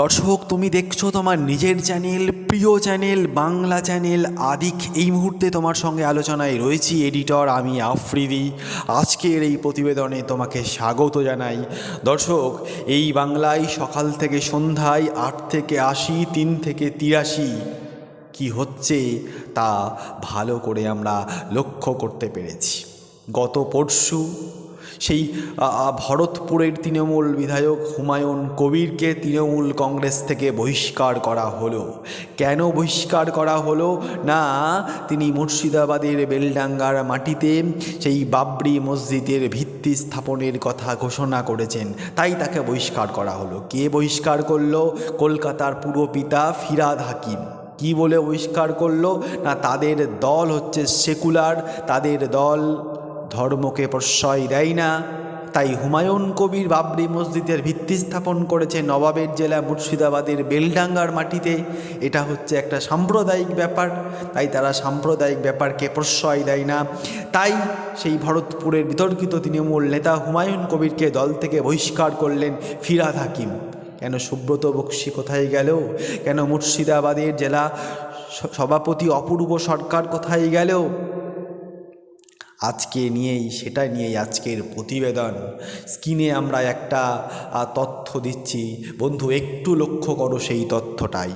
দর্শক, তুমি দেখছ তোমার নিজের চ্যানেল, প্রিয় চ্যানেল, বাংলা চ্যানেল। আদিক এই মুহূর্তে তোমার সঙ্গে আলোচনায় রয়েছি এডিটর আমি আফ্রিদি। আজকের এই প্রতিবেদনে তোমাকে স্বাগত জানাই। দর্শক, এই বাংলায় সকাল থেকে সন্ধ্যায় আট থেকে আশি, তিন থেকে তিরাশি কি হচ্ছে তা ভালো করে আমরা লক্ষ্য করতে পেরেছি। গত পরশু সেই ভরতপুরের তৃণমূল বিধায়ক হুমায়ুন কবিরকে তৃণমূল কংগ্রেস থেকে বহিষ্কার করা হলো। কেন বহিষ্কার করা হলো? না, তিনি মুর্শিদাবাদের বেলডাঙ্গার মাটিতে সেই বাবরি মসজিদের ভিত্তি স্থাপনের কথা ঘোষণা করেছেন। তাই তাকে বহিষ্কার করা হলো। কে বহিষ্কার করল? কলকাতার পুরপিতা ফিরাদ হাকিম। কি বলে বহিষ্কার করল? না, তাদের দল হচ্ছে সেকুলার, তাদের দল ধর্মকে প্রশ্রয় দেয় না। তাই হুমায়ুন কবির বাবরি মসজিদের ভিত্তি স্থাপন করেছে নবাবের জেলা মুর্শিদাবাদের বেলডাঙ্গার মাটিতে। এটা হচ্ছে একটা সাম্প্রদায়িক ব্যাপার, তাই তারা সাম্প্রদায়িক ব্যাপারকে প্রশ্রয় দেয় না। তাই সেই ভরতপুরের বিতর্কিত তৃণমূল নেতা হুমায়ুন কবিরকে দল থেকে বহিষ্কার করলেন ফিরাদ হাকিম। কেন সুব্রত বক্সি কোথায় গেল? কেন মুর্শিদাবাদের জেলা সভাপতি অপূর্ব সরকার কোথায় গেল? আজকে নিয়েই সেটা নিয়েই আজকের প্রতিবেদন। স্ক্রিনে আমরা একটা তথ্য দিচ্ছি। বন্ধু, একটু লক্ষ্য করো সেই তথ্যটাই।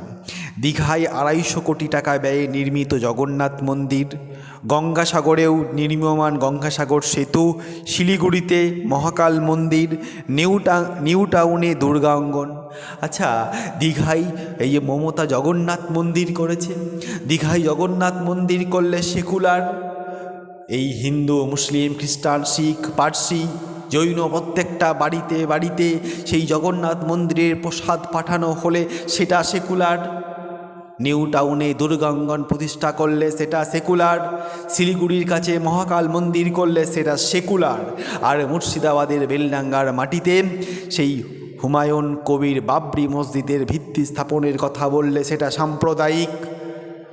দীঘায় আড়াইশো কোটি টাকা ব্যয়ে নির্মিত জগন্নাথ মন্দির, গঙ্গাসাগরেও নির্মীয়মান গঙ্গাসাগর সেতু, শিলিগুড়িতে মহাকাল মন্দির নিউটা নিউ টাউনে দুর্গাঙ্গন আচ্ছা দীঘায় এই যে মমতা জগন্নাথ মন্দির করেছে, দীঘায় জগন্নাথ মন্দির করলে সেকুলার এই হিন্দু, মুসলিম, খ্রিস্টান, শিখ, পার্সি, জৈন প্রত্যেকটা বাড়িতে বাড়িতে সেই জগন্নাথ মন্দিরের প্রসাদ পাঠানো হলে সেটা সেকুলার। নিউ টাউনে দুর্গাঙ্গন প্রতিষ্ঠা করলে সেটা সেকুলার। শিলিগুড়ির কাছে মহাকাল মন্দির করলে সেটা সেকুলার। আর মুর্শিদাবাদের বেলডাঙ্গার মাটিতে সেই হুমায়ুন কবির বাবরি মসজিদের ভিত্তি স্থাপনের কথা বললে সেটা সাম্প্রদায়িক।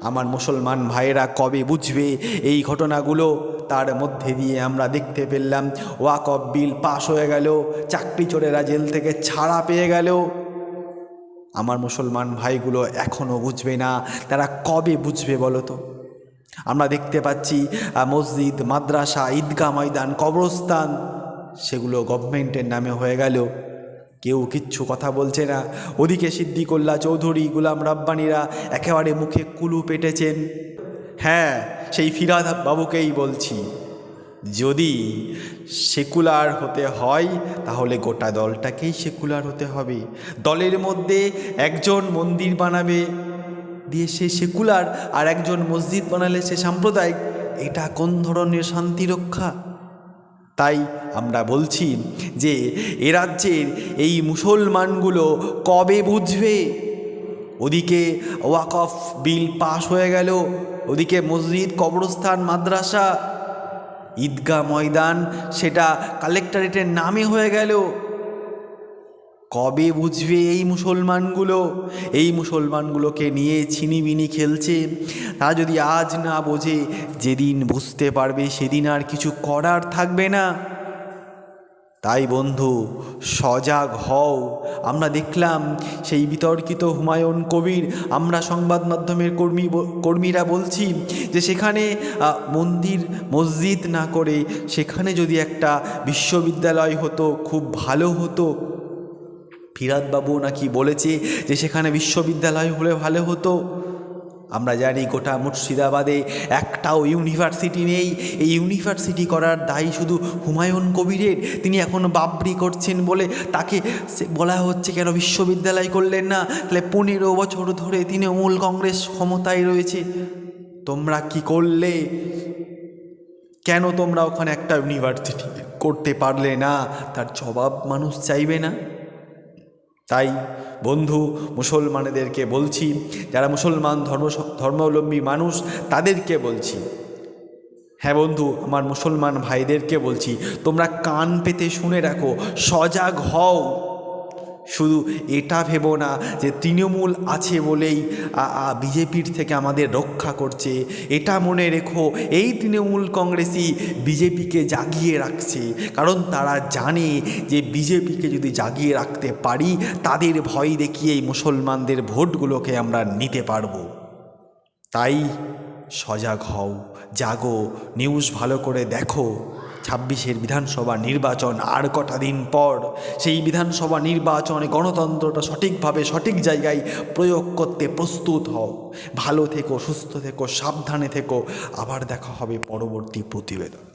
আমার মুসলমান ভাইয়েরা কবে বুঝবে এই ঘটনাগুলো? তার মধ্যে দিয়ে আমরা দেখতে পেলাম ওয়াক অফ বিল পাশ হয়ে গেল, চাকরি চোরেরা জেল থেকে ছাড়া পেয়ে গেল। আমার মুসলমান ভাইগুলো এখনও বুঝবে না, তারা কবে বুঝবে বলো তো? আমরা দেখতে পাচ্ছি মসজিদ, মাদ্রাসা, ঈদগাহ ময়দান, কবরস্থান, সেগুলো গভর্নমেন্টের নামে হয়ে গেল। কেউ কিচ্ছু কথা বলছে না। ওদিকে সিদ্দিকুল্লাহ চৌধুরী, গুলাম রাব্বানিরা একেবারে মুখে কুলু পেটেছেন। হ্যাঁ সেই ফিরাদ বাবুকেই বলছি। যদি সেকুলার হতে হয়, তাহলে গোটা দলটাকেই সেকুলার হতে হবে। দলের মধ্যে একজন মন্দির বানাবে, দিয়ে সে সেকুলার, আর একজন মসজিদ বানালে সে সাম্প্রদায়িক। এটা কোন ধরনের শান্তি রক্ষা? তাই আমরা বলছি যে এ রাজ্যের এই মুসলমানগুলো কবে বুঝবে? ওদিকে ওয়াকফ বিল পাশ হয়ে গেল, ওদিকে মসজিদ, কবরস্থান, মাদ্রাসা, ঈদগাহ ময়দান, সেটা কালেক্টরেটের নামে হয়ে গেল। কবে বুঝবে এই মুসলমানগুলো? এই মুসলমানগুলোকে নিয়ে ছিনিবিনি খেলছে। তা যদি আজ না বোঝে, যেদিন বুঝতে পারবে সেদিন আর কিছু করার থাকবে না। তাই বন্ধু, সজাগ হও। আমরা দেখলাম সেই বিতর্কিত হুমায়ুন কবির, আমরা সংবাদ মাধ্যমের কর্মী কর্মীরা বলছি যে সেখানে মন্দির, মসজিদ না করে সেখানে যদি একটা বিশ্ববিদ্যালয় হতো, খুব ভালো হতো। ফিরাদবাবু নাকি বলেছে যে সেখানে বিশ্ববিদ্যালয় হলে ভালো হতো। আমরা জানি গোটা মুর্শিদাবাদে একটাও ইউনিভার্সিটি নেই। এই ইউনিভার্সিটি করার দায়ী শুধু হুমায়ুন কবিরের। তিনি এখন বাবরি করছেন বলে তাকে বলা হচ্ছে, কেন বিশ্ববিদ্যালয় করলেন না? তাহলে পনেরো বছর ধরে তিনি তৃণমূল কংগ্রেস ক্ষমতায় রয়েছে। তোমরা কি করলে? কেন তোমরা ওখানে একটা ইউনিভার্সিটি করতে পারলে না? তার জবাব মানুষ চাইবে না। তাই বন্ধু মুসলমানেদেরকে বলছি, যারা মুসলমান ধর্ম ধর্মাবলম্বী মানুষ, তাদেরকে বলছি। হ্যাঁ বন্ধু, আমার মুসলমান ভাইদেরকে বলছি, তোমরা কান পেতে শুনে রাখো, সজাগ হও। শুধু এটা ভেবো না যে তৃণমূল আছে বলেই বিজেপির থেকে আমাদের রক্ষা করছে। এটা মনে রেখো, এই তৃণমূল কংগ্রেসই বিজেপিকে জাগিয়ে রাখছে। কারণ তারা জানে যে বিজেপিকে যদি জাগিয়ে রাখতে পারি, তাদের ভয় দেখিয়েই মুসলমানদের ভোটগুলোকে আমরা নিতে পারব। তাই সজাগ হও। জাগো, নিউজ ভালো করে দেখো। ছাব্বিশের বিধানসভা নির্বাচন আর কটা দিন পর সেই বিধানসভা নির্বাচনে গণতন্ত্রটা সঠিকভাবে সঠিক জায়গায় প্রয়োগ করতে প্রস্তুত হও। ভালো থেকো, সুস্থ থেকো, সাবধানে থেকো। আবার দেখা হবে পরবর্তী প্রতিবেদন।